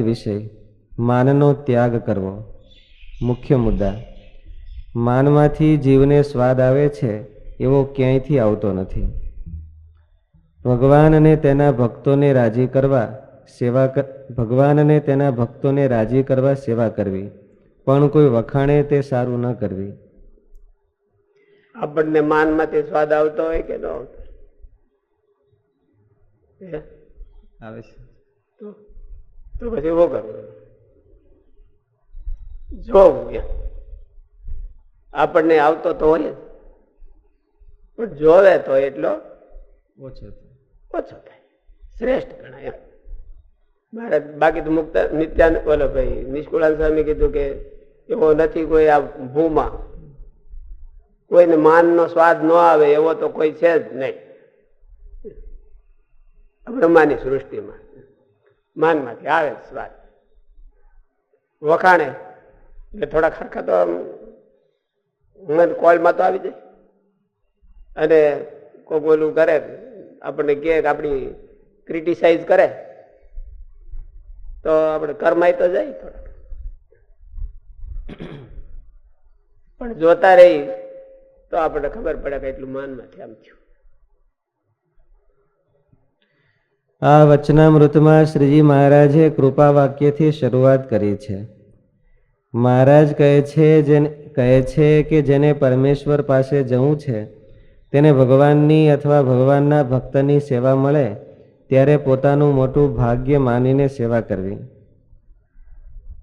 વિષય માનનો ત્યાગ કરવો. મુખ્ય મુદ્દા માનમાંથી જીવને સ્વાદ આવે છે એવો ક્યાંયથી આવતો નથી. ભગવાન અને તેના ભક્તોને રાજી કરવા સેવા ભગવાન અને તેના ભક્તોને રાજી કરવા સેવા કરવી પણ કોઈ વખાણે તે સારું ન કરવી. આપણને માનમાંથી સ્વાદ આવતો હોય કે ન આવતો? આવે છે. તો પછી એવો કરવો જોવું એમ. આપણને આવતો તો હોય પણ જોવે તો એટલો ઓછો ઓછો થાય. શ્રેષ્ઠ ગણાય એમ. મારે બાકી તો મુક્ત નિત્યાન બોલો ભાઈ નિષ્કુળાન સ્વામી કીધું કે એવો નથી કોઈ આ ભૂમાં. કોઈને માનનો સ્વાદ ન આવે એવો તો કોઈ છે જ નહીં. બ્રહ્માની સૃષ્ટિમાં. માનમાંથી આવે સ્વાદ. વખાણે. એટલે થોડા ખરખા તો મને કોલમાં તો આવી જાય. અને કોઈક ઓલું કરે, આપણને કે આપણી ક્રિટિસાઇઝ કરે. તો આપણે કરમાય તો જાય થોડા પણ જોતા રહી, તો આપણને ખબર પડે કે એટલું માનમાંથી આમ થયું. આ વચનામૃતમાં શ્રીજી મહારાજે કૃપા વાક્યથી શરૂઆત કરી છે. મહારાજ કહે છે જેને, કહે છે કે જેને પરમેશ્વર પાસે જવું છે, તેને ભગવાનની અથવા ભગવાનના ભક્તની સેવા મળે, ત્યારે પોતાનું મોટું ભાગ્ય માનીને સેવા કરવી.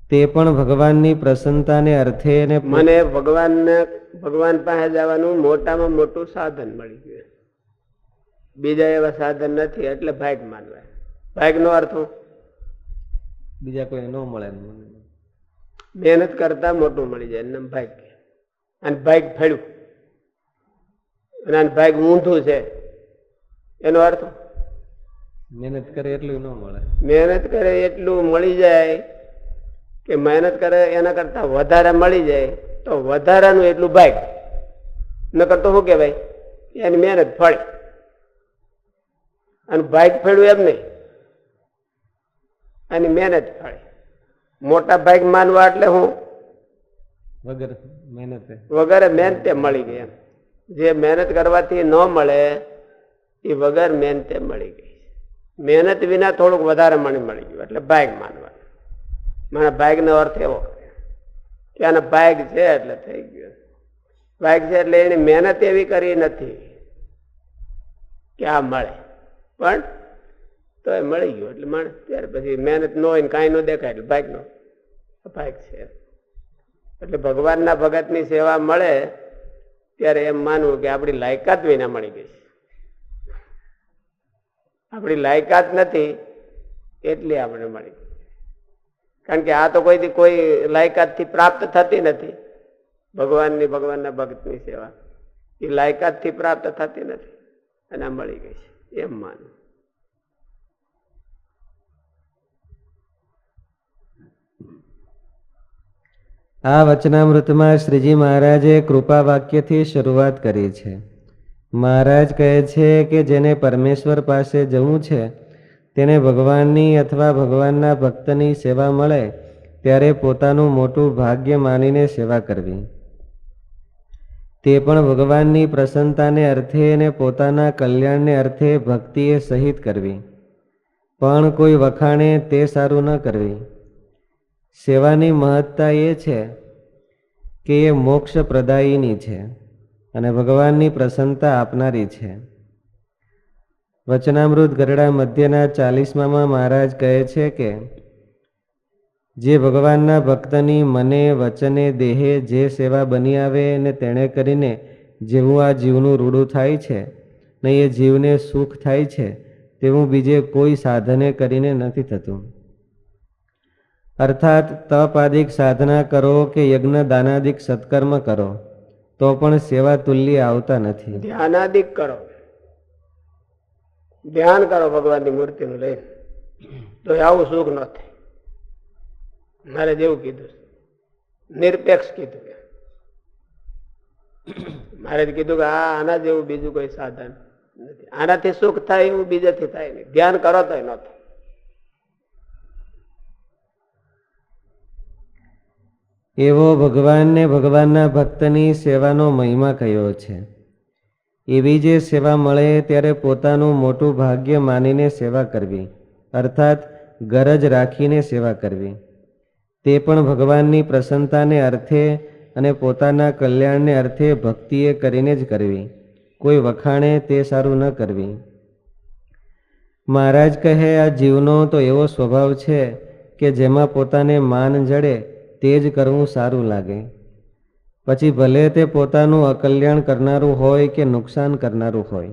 તે પણ ભગવાનની પ્રસન્નતાને અર્થે મને ભગવાનને, ભગવાન પાસે જવાનું મોટામાં મોટું સાધન મળી ગયું. બીજા એવા સાધન નથી એટલે ભાગ માનવાય. ભાગ નો અર્થ બીજા કોઈ ન મળે મહેનત કરતા મોટું મળી જાય એમ ભાગ અને ભાગ ફેડ્યું અને ભાગ ઊંધું છે. એનો અર્થ? મહેનત કરે એટલું ન મળે. મહેનત કરે એટલું મળી જાય કે મહેનત કરે એના કરતા વધારે મળી જાય તો વધારાનું એટલું ભાગ. નકર તો શું કહેવાય? એની મહેનત ફળે. અને ભાગ ફેડવું એમ નહીં. અને મહેનત ફળે. મોટા ભાગ માનવા એટલે હું વગર મહેનતે. વગર મહેનતે મળી ગઈ એમ. જે મહેનત કરવાથી ન મળે એ વગર મહેનતે મળી ગઈ. મહેનત વિના થોડુંક વધારે મને મળી ગયું એટલે ભાગ માનવા. મને ભાગનો અર્થ એવો કે આના ભાગ છે એટલે થઈ ગયું. ભાગ છે એટલે એની મહેનત એવી કરી નથી કે આ મળે. પણ તો એ મળી ગયું. એટલે માણસ ત્યાર પછી મહેનત ન હોય ને કાંઈ ન દેખાય, એટલે ભાગનો. ભાગ છે. એટલે ભગવાનના ભગતની સેવા મળે ત્યારે એમ માનવું કે આપણી લાયકાત વિના મળી ગઈ છે. આપણી લાયકાત નથી એટલી આપણે મળી ગઈ કારણ કે આ તો કોઈથી કોઈ લાયકાતથી પ્રાપ્ત થતી નથી. ભગવાનની, ભગવાનના ભગતની સેવા. એ લાયકાતથી પ્રાપ્ત થતી નથી અને આ મળી ગઈ છે. એમ માનવું આ વચનામૃતમાં શ્રીજી મહારાજે કૃપા વાક્યથી શરૂઆત કરી છે. મહારાજ કહે છે કે જેને પરમેશ્વર પાસે જવું છે, તેને ભગવાનની અથવા ભગવાનના ભક્તની સેવા મળે, ત્યારે પોતાનું મોટું ભાગ્ય માનીને સેવા કરવી. તે પણ ભગવાનની પ્રસન્નતાને અર્થે અને પોતાના કલ્યાણને અર્થે ભક્તિએ સહિત કરવી. પણ કોઈ વખાણે તે સારું ન કરવી. સેવાની મહત્તા એ છે કે એ મોક્ષ પ્રદાયીની છે અને ભગવાનની પ્રસન્નતા આપનારી છે. વચનામૃત ગરડા મધ્યના ચાલીસમામાં મહારાજ કહે છે કે જે ભગવાનના ભક્તની મને, વચને, દેહે જે સેવા બની આવે ને તેણે કરીને જેવું આ જીવનું રૂડું થાય છે, ને એ જીવને સુખ થાય છે, તેવું બીજે કોઈ સાધને કરીને નથી થતું. અર્થાત તપાદિક સાધના કરો કે યજ્ઞ દાનાદિક સત્કર્મ કરો, તો પણ સેવા તુલ્ય આવતા નથી. ધ્યાનાદિક કરો. ધ્યાન કરો ભગવાનની મૂર્તિનું લઈને. તો આવું સુખ ન થાય. મારે જેવું કીધું નિરપેક્ષ કીધું મારે જ કીધું કે આ આના જેવું બીજું કોઈ સાધન નથી. આનાથી સુખ થાય એવું બીજેથી થાય નહીં. ધ્યાન કરો તો ન થાય. એવો ભગવાનને ભગવાનના ભક્તની સેવાનો મહિમા કયો છે? એવી જે સેવા મળે ત્યારે પોતાનું મોટું ભાગ્ય માનીને સેવા કરવી, અર્થાત ગરજ રાખીને સેવા કરવી. તે પણ ભગવાનની પ્રસન્નતાને અર્થે અને પોતાના કલ્યાણને અર્થે ભક્તિએ કરીને જ કરવી. કોઈ વખાણે તે સારું ન કરવી. મહારાજ કહે, આ જીવનો તો એવો સ્વભાવ છે કે જેમાં પોતાને માન જડે તે જ કરવું સારું લાગે. પછી ભલે તે પોતાનું અકલ્યાણ કરનારું હોય કે નુકસાન કરનારું હોય.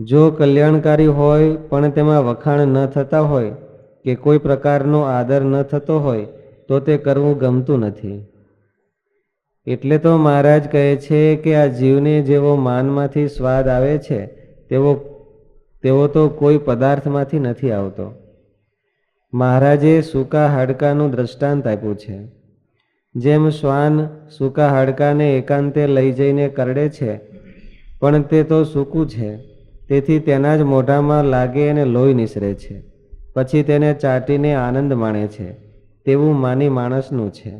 જો કલ્યાણકારી હોય, પણ તેમાં વખાણ ન થતા હોય કે કોઈ પ્રકારનો આદર ન થતો હોય, તો તે કરવું ગમતું નથી. એટલે તો મહારાજ કહે છે કે આ જીવને જેવો માનમાંથી સ્વાદ આવે છે, તેવો તેવો તો કોઈ પદાર્થમાંથી નથી આવતો. મહારાજે સૂકા હાડકાનું દ્રષ્ટાંત આપ્યું છે. જેમ શ્વાન સૂકા હાડકાને એકાંતે લઈ જઈને કરડે છે, પણ તે તો સૂકું છે, તેથી તેના જ મોઢામાં લાગે અને લોહી નિસરે છે. પછી તેને ચાટીને આનંદ માણે છે. તેવું માની માણસનું છે.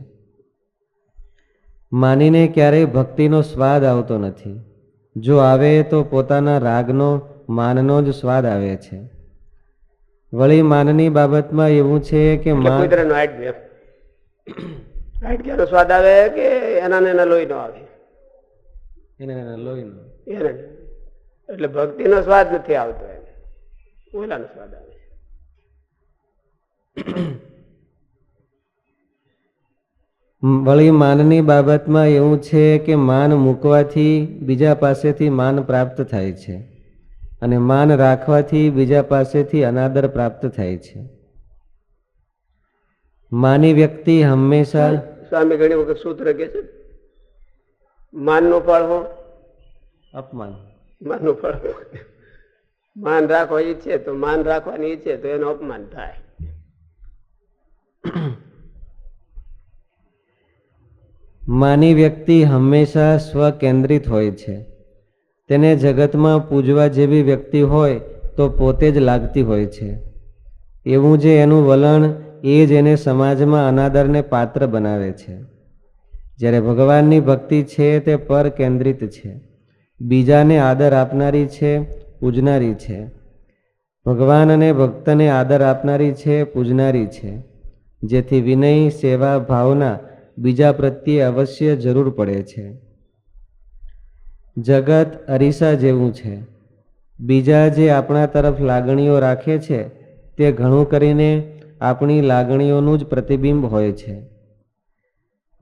માનીને ક્યારેય ભક્તિનો સ્વાદ આવતો નથી. જો આવે તો પોતાના રાગનો માનનો જ સ્વાદ આવે છે. વળી માનની બાબતમાં એવું છે કે માન ક્યાંનો સ્વાદ આવે કે એના ને એના લોહી નો આવે? એને લોહીનો. એને એટલે ભક્તિનો સ્વાદ નથી આવતો એને. ઓલાનો સ્વાદ આવે. વળી માનની બાબતમાં એવું છે કે માન મૂકવાથી બીજા પાસેથી માન પ્રાપ્ત થાય છે અને માન રાખવાથી બીજા પાસેથી અનાદર પ્રાપ્ત થાય છે. માની વ્યક્તિ હંમેશા સ્વામી ઘણી વખત સૂત્ર કે છે માનનું હો. અપમાન. માનનું ફળ માન રાખવા ઈચ્છે તો માન રાખવાની ઈચ્છે તો એનું અપમાન થાય. માની વ્યક્તિ હંમેશા સ્વકેન્દ્રિત હોય છે. તેને જગતમાં પૂજવા જેવી વ્યક્તિ હોય તો પોતે જ લાગતી હોય છે. એવું જે એનું વલણ એ જ એને સમાજમાં અનાદરને પાત્ર બનાવે છે. જ્યારે ભગવાનની ભક્તિ છે તે પર કેન્દ્રિત છે. બીજાને આદર આપનારી છે, પૂજનારી છે. ભગવાન અને ભક્તને આદર આપનારી છે, પૂજનારી છે. જેથી વિનય, સેવા, ભાવના બીજા પ્રત્યે અવશ્ય જરૂર પડે છે. જગત અરીસા જેવું છે. બીજા જે આપણા તરફ લાગણીઓ રાખે છે, તે ઘણું કરીને આપણી લાગણીઓનું જ પ્રતિબિંબ હોય છે.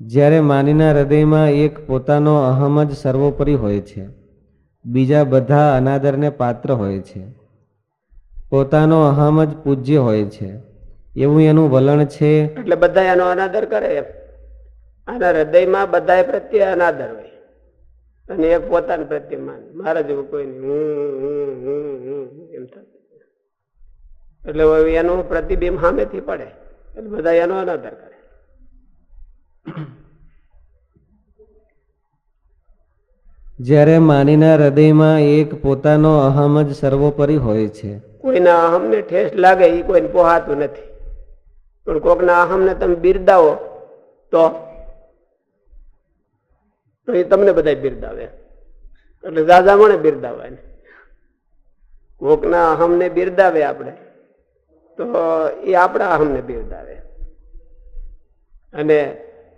જ્યારે માનીના હૃદયમાં એક પોતાનો અહમ જ સર્વોપરી હોય છે, બીજા બધા અનાદરને પાત્ર હોય છે. પોતાનો અહમ જ પૂજ્ય હોય છે. એવું એનું વલણ છે. એટલે બધા એનો અનાદર કરે આના હૃદયમાં બધા પ્રત્યે અનાદર હોય. અને એક પોતાના પ્રત્યે માન. મારા જેવું કોઈ નહીં. હું હું હું હું એમ થતું. એટલે એનું પ્રતિબિંબ સામેથી પડે. એટલે બધા એનો અનાદર કરે. જ્યારે માનીના હૃદયમાં એક પોતાનો અહમ જ સર્વોપરી હોય છે. કોઈના અહમને ઠેસ લાગે એ કોઈને પોહાતું નથી. પણ કોકના અહમને તમે બિરદાવો તો તો એ તમને બધા બિરદાવે. એટલે દાદા મને બિરદાવે કોકના અહમને બિરદાવે આપણે, તો એ આપણા અહમને બિરદાવે. અને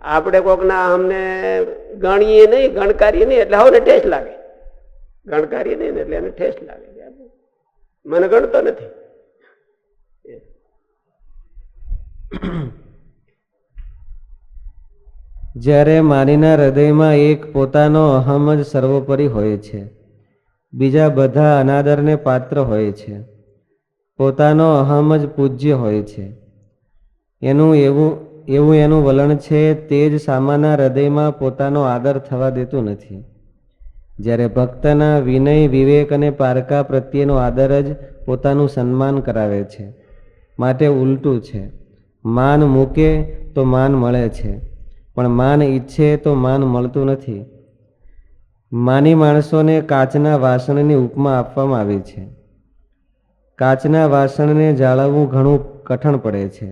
આપણે કોકના અહમને ગણીએ નહીં, ગણકારીએ નહીં, એટલે હવે ઠેસ લાગે. ગણકારીએ નહીં એટલે એને ઠેસ લાગે મને ગણતો નથી. જ્યારે માનીના હૃદયમાં એક પોતાનો અહમ જ સર્વોપરી હોય છે, બીજા બધા અનાદરને પાત્ર હોય છે. પોતાનો અહમ જ પૂજ્ય હોય છે. એનું એવું એવું એનું વલણ છે, તે જ સામાના હૃદયમાં પોતાનો આદર થવા દેતું નથી. જ્યારે ભક્તના વિનય, વિવેક અને પારકા પ્રત્યેનો આદર જ પોતાનું સન્માન કરાવે છે. માટે ઉલટું છે. માન મૂકે તો માન મળે છે. પણ માન ઈચ્છે તો માન મળતું નથી. માની માણસોને કાચના વાસણની ઉપમા આપવામાં આવી છે. કાચના વાસણને જાળવવું ઘણું કઠણ પડે છે.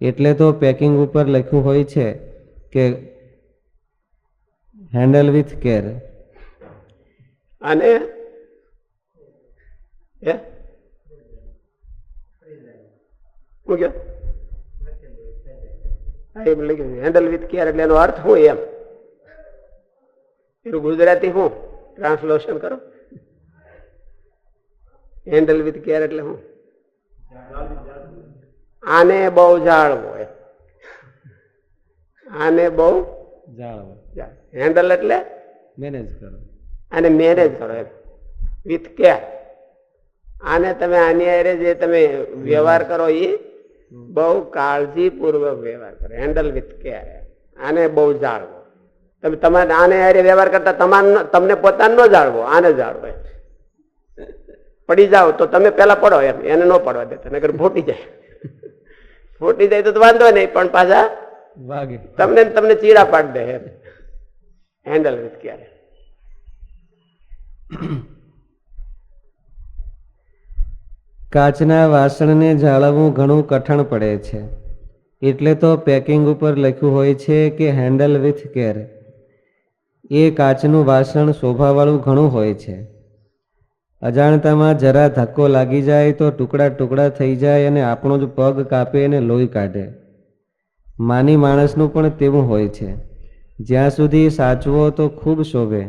એટલે તો પેકિંગ ઉપર લખ્યું હોય છે કે હેન્ડલ વિથ કેર અને હે હું કયો? હા એમ લખ્યું હેન્ડલ વિથ કેર એટલે એનો અર્થ શું એમ? એનું ગુજરાતી શું? ટ્રાન્સલેશન કરો. હેન્ડલ વિથ કેર એટલે શું? આને બહુ જાળવો એમ. આને બહુ જાળવો હેન્ડલ એટલે મેનેજ કરો. આને મેનેજ કરો એમ. વિથ કેર આને તમે આની અરે જે તમે વ્યવહાર કરો એ બહુ કાળજીપૂર્વક વ્યવહાર કરો હેન્ડલ વિથ કેર આને બહુ જાળવો. તમે તમારે આને અરે વ્યવહાર કરતા તમારે તમને પોતાને ન જાળવો આને જાળવો પડી જાઓ તો તમે પેલા પડો એમ એને ન પડવા દેતા નગર ફૂટી જાય. ફૂટી જાય તો વાંધો નહીં પણ પાછા વાગે. તમને તમને ચીડા પાડી દે એમ. હેન્ડલ વિથ કેર કાચના વાસણને જાળવવું ઘણું કઠણ પડે છે. એટલે તો પેકિંગ ઉપર લખ્યું હોય છે કે હેન્ડલ વિથ કેર એ કાચનું વાસણ શોભાવાળું ઘણું હોય છે. અજાણતામાં જરા ધક્કો લાગી જાય તો ટુકડા ટુકડા થઈ જાય અને આપણો જ પગ કાપે અને લોહી કાઢે. માની માણસનું પણ તેવું હોય છે. જ્યાં સુધી સાચવો તો ખૂબ શોભે.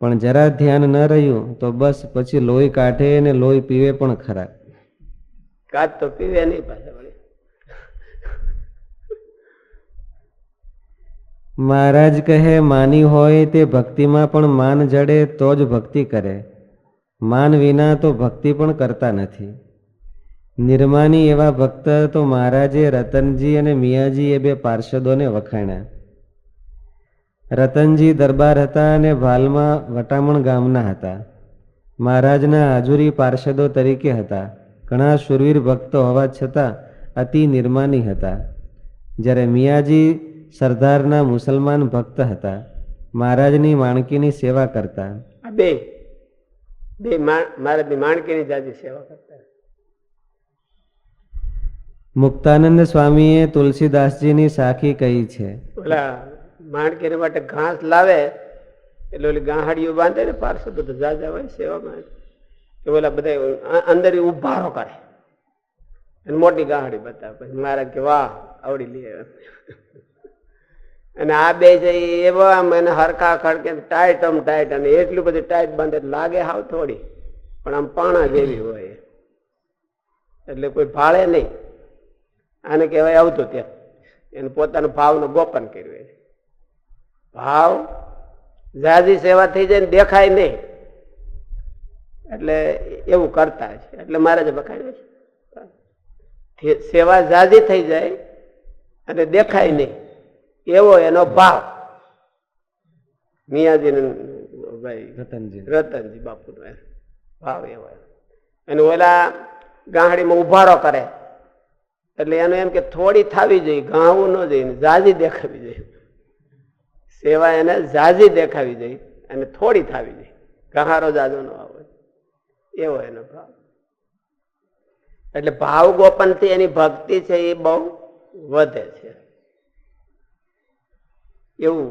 પણ જરા ધ્યાન ન રહ્યું તો બસ પછી લોહી કાઢે અને લોહી પીવે પણ ખરા. કાચ તો પીવે નહીં પાછા વળી. મહારાજ કહે, માની હોય તે ભક્તિમાં પણ માન જડે, તો જ ભક્તિ કરે. માન વિના તો ભક્તિ પણ કરતા નથી. નિર્માની એવા ભક્ત તો મહારાજે રતનજી અને મિયાજી એ બે પાર્ષદોને વખાણ્યા. રતનજી દરબાર હતા અને ભાલમાં વટામણ ગામના હતા. મહારાજના હાજુરી પાર્ષદો તરીકે હતા. ઘણા શુરવીર ભક્તો હોવા છતાં અતિ નિર્માની હતા. જ્યારે મિયાજી સરદારના મુસલમાન ભક્ત હતા મહારાજની માણકીની સેવા કરતા. બે બે મારા માણકીની જાજી સેવા કરતા. મુક્તાનંદ સ્વામીએ તુલસીદાસજીની સાખી કહી છે. ઓલા માણકીને માટે ઘાસ લાવે એટલે ઓલી ગાંહાડીઓ બાંધે ને પારસો બધા જાજા હોય સેવામાં. કે ઓલા બધા અંદર ઉભારો કરે. અને મોટી ગાહડી બતાવે. પછી મારા કે, વાહ, આવડી લે. અને આ બે છે એવા મને હરખા ખડકે ટાઈટ આમ ટાઈટ અને એટલું બધું ટાઈટ બાંધે લાગે હાવ થોડી. પણ આમ પાણા જેવી હોય. એટલે કોઈ ભાળે નહીં. આને કહેવાય આવતું ત્યાં એને પોતાનો ભાવનું ગોપન કર્યું ભાવ જાજી સેવા થઈ જાય ને દેખાય નહીં. એટલે એવું કરતા છે એટલે મહારાજે બખાડ્યું છે. સેવા જાજી થઈ જાય અને દેખાય નહીં. એવો એનો ભાવ. મિયાજી ભાઈ રતનજી. રતનજી બાપુનો ભાવ એવો. અને ઓલા ગાંહડીમાં ઉભારો કરે. એટલે એનું એમ કે થોડી થાવી જોઈએ ગાવું ન જોઈએ ને જાજી દેખાવી જોઈએ. સેવા એને જાજી દેખાવી જોઈએ અને થોડી થાવી જોઈએ. ગહારો જાજો ન આવે. એવો એનો ભાવ. એટલે ભાવ ગોપનથી એની ભક્તિ છે એ બહુ વધે છે. એવું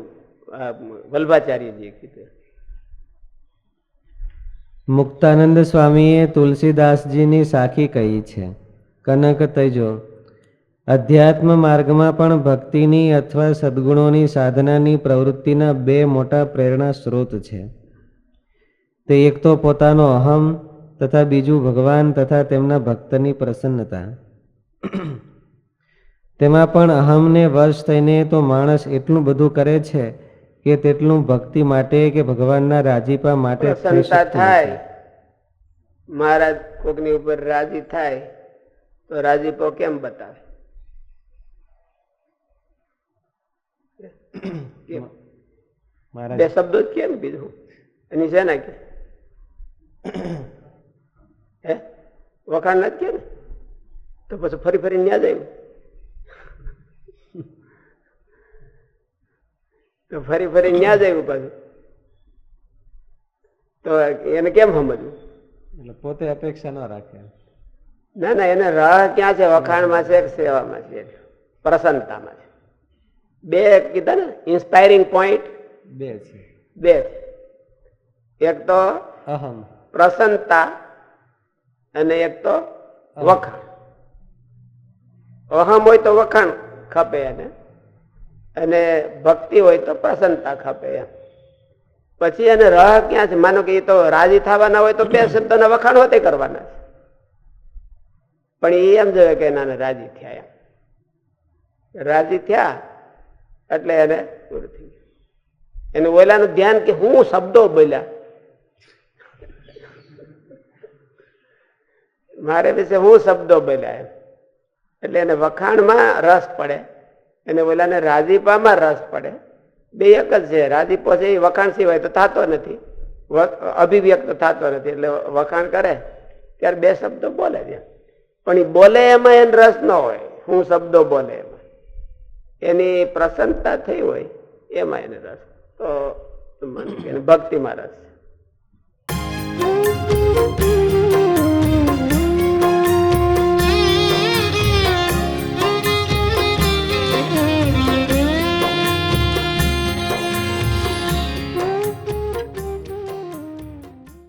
વલ્ભાચાર્યજીએ કીધું. મુક્તાનંદ સ્વામીએ તુલસીદાસજીની સાખી કહી છે. કનક તૈજો, અધ્યાત્મ માર્ગમાં પણ ભક્તિની અથવા સદ્ગુણોની સાધનાની પ્રવૃત્તિના બે મોટા પ્રેરણા સ્ત્રોત છે. તે એક તો પોતાનો અહમ તથા બીજું ભગવાન તથા તેમના ભક્તની પ્રસન્નતા. તેમાં પણ અહમને વશ થઈને તો માણસ એટલું બધું કરે છે કે તેટલું ભક્તિ માટે કે ભગવાનના રાજીપા માટે પ્રસન્નતા થાય. મહારાજ કોકની ઉપર રાજી થાય તો રાજીપો કેમ બતાવે? બે શબ્દો જ કેમ બીજું એની છે ને કે? હે? વખાણ નથી કે ને તો પછી ફરી ફરી ન્યા જાય તો ફરી ફરી ન્યા જાય પાછું. તો એને કેમ સમજવું? એટલે પોતે અપેક્ષા ન રાખે ના ના એને રાહ ક્યાં છે? વખાણમાં છે સેવામાં છે? પ્રસન્નતામાં છે. બે કીધા ને ઇન્સ્પાયરિંગ પોઈન્ટ બે છે. બે એક તો અહમ. પ્રસન્નતા અને એક તો વખાણ. અહમ હોય તો વખાણ ખપે એને. અને ભક્તિ હોય તો પ્રસન્નતા ખપે એમ. પછી એને રહ ક્યાં છે? માનો કે એ તો રાજી થવાના હોય તો બે શબ્દના વખાણ હોતે કરવાના છે. પણ એ એમ જોયે કે એના રાજી થયા એમ. રાજી થયા એટલે એને પૂરું થઈ ગયું. એનું ઓલાનું ધ્યાન કે હું શબ્દો બોલ્યા? મારે વિશે હું શબ્દો બોલ્યા એટલે એને વખાણમાં રસ પડે. એને બોલાને રાજીપામાં રસ પડે. બે એક જ છે. રાજીપો છે એ વખાણ સિવાય તો થતો નથી. અભિવ્યક્ત થતો નથી. એટલે વખાણ કરે. ત્યારે બે શબ્દો બોલે છે. પણ એ બોલે એમાં એને રસ ન હોય. હું શબ્દો બોલે એમાં. એની પ્રસન્નતા થઈ હોય, એમાં એને રસ. તો ભક્તિમાં રસ છે.